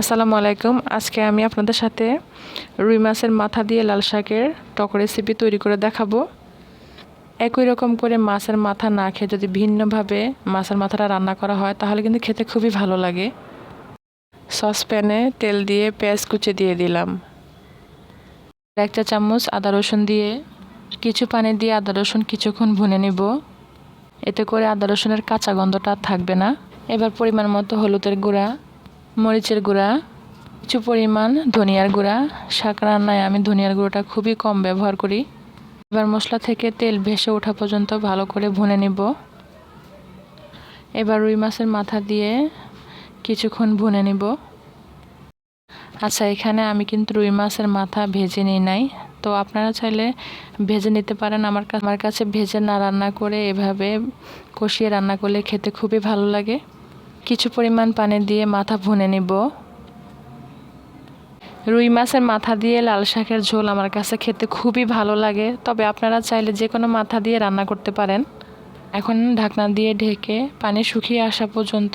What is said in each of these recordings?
আসসালামু আলাইকুম। আজকে আমি আপনাদের সাথে রুই মাছের মাথা দিয়ে লাল শাকের টক রেসিপি তৈরি করে দেখাবো। একই রকম করে মাছের মাথা না খেয়ে যদি ভিন্নভাবে মাছের মাথাটা রান্না করা হয়, তাহলে কিন্তু খেতে খুবই ভালো লাগে। সসপ্যানে তেল দিয়ে পেঁয়াজ কুচি দিয়ে দিলাম। এক চা চামচ আদা রসুন দিয়ে কিছু পানি দিয়ে আদা রসুন কিছুক্ষণ ভুনে নিব। এতে করে আদা রসুনের কাঁচা গন্ধটা থাকবে না। এবার পরিমাণ মতো হলুদের গুঁড়া মরিচের গুঁড়া, কিছু পরিমাণ ধনিয়ার গুঁড়া শাক রান্নায় আমি ধনিয়ার গুঁড়োটা খুবই কম ব্যবহার করি। এবার মশলা থেকে তেল ভেসে ওঠা পর্যন্ত ভালো করে ভুনে নিব। এবার রুই মাছের মাথা দিয়ে কিছুক্ষণ ভুনে নিব। আচ্ছা এখানে আমি কিন্তু রুই মাছের মাথা ভেজে নিই নাই। তো আপনারা চাইলে ভেজে নিতে পারেন। আমার আমার কাছে ভেজে না রান্না করে এভাবে কষিয়ে রান্না করলে খেতে খুবই ভালো লাগে। কিছু পরিমাণ পানি দিয়ে মাথা ভুনে নিব। রুই মাছের মাথা দিয়ে লাল শাকের ঝোল আমার কাছে খেতে খুবই ভালো লাগে, তবে আপনারা চাইলে যে কোনো মাথা দিয়ে রান্না করতে পারেন। এখন ঢাকনা দিয়ে ঢেকে পানি শুকিয়ে আসা পর্যন্ত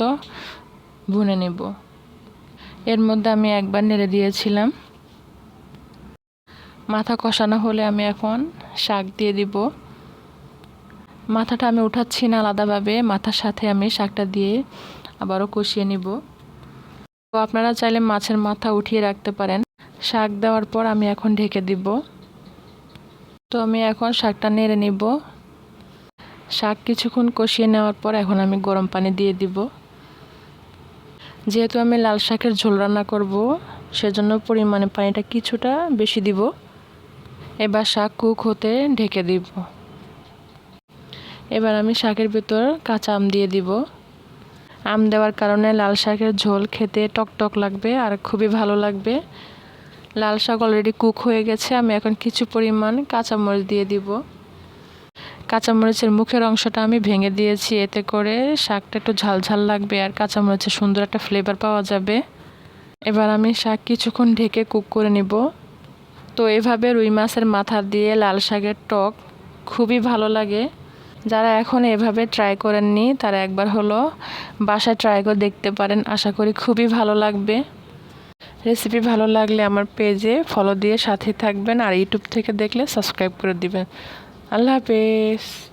ভুনে নেব। এর মধ্যে আমি একবার নেড়ে দিয়েছিলাম। মাথা কষানো হলে আমি এখন শাক দিয়ে দিব। মাথাটা আমি উঠাচ্ছি না আলাদাভাবে, মাথার সাথে আমি শাকটা দিয়ে আবারও কষিয়ে নিব। তো আপনারা চাইলে মাছের মাথা উঠিয়ে রাখতে পারেন। শাক দেওয়ার পর আমি এখন ঢেকে দিব। তো আমি এখন শাকটা নেড়ে নিব। শাক কিছুক্ষণ কষিয়ে নেওয়ার পর এখন আমি গরম পানি দিয়ে দিব। যেহেতু আমি লাল শাকের ঝোল রান্না করব, সেজন্য পরিমাণে পানিটা কিছুটা বেশি দিব। এবার শাক কুক হতে ঢেকে দিব। এবার আমি শাকের ভিতর কাঁচা আম দিয়ে দিব। আম দেওয়ার কারণে লাল শাকের ঝোল খেতে টক টক লাগবে আর খুবই ভালো লাগবে। লাল শাক অলরেডি কুক হয়ে গেছে, আমি এখন কিছু পরিমাণ কাঁচামরিচ দিয়ে দিব। কাঁচামরিচের মুখের অংশটা আমি ভেঙে দিয়েছি, এতে করে শাকটা একটু ঝাল ঝাল লাগবে আর কাঁচামরিচের সুন্দর একটা ফ্লেভার পাওয়া যাবে। এবার আমি শাক কিছুক্ষণ ঢেকে কুক করে নিব। তো এভাবে রুই মাছের মাথা দিয়ে লাল শাকের টক খুবই ভালো লাগে। যারা এখন এভাবে ট্রাই করেননি, তারা একবার হলো বাসায় ট্রাই করে দেখতে পারেন। আশা করি খুবই ভালো লাগবে। রেসিপি ভালো লাগলে আমার পেজে ফলো দিয়ে সাথে থাকবেন। আর ইউটিউব থেকে দেখলে সাবস্ক্রাইব করে দিবেন। আল্লাহ হাফেজ।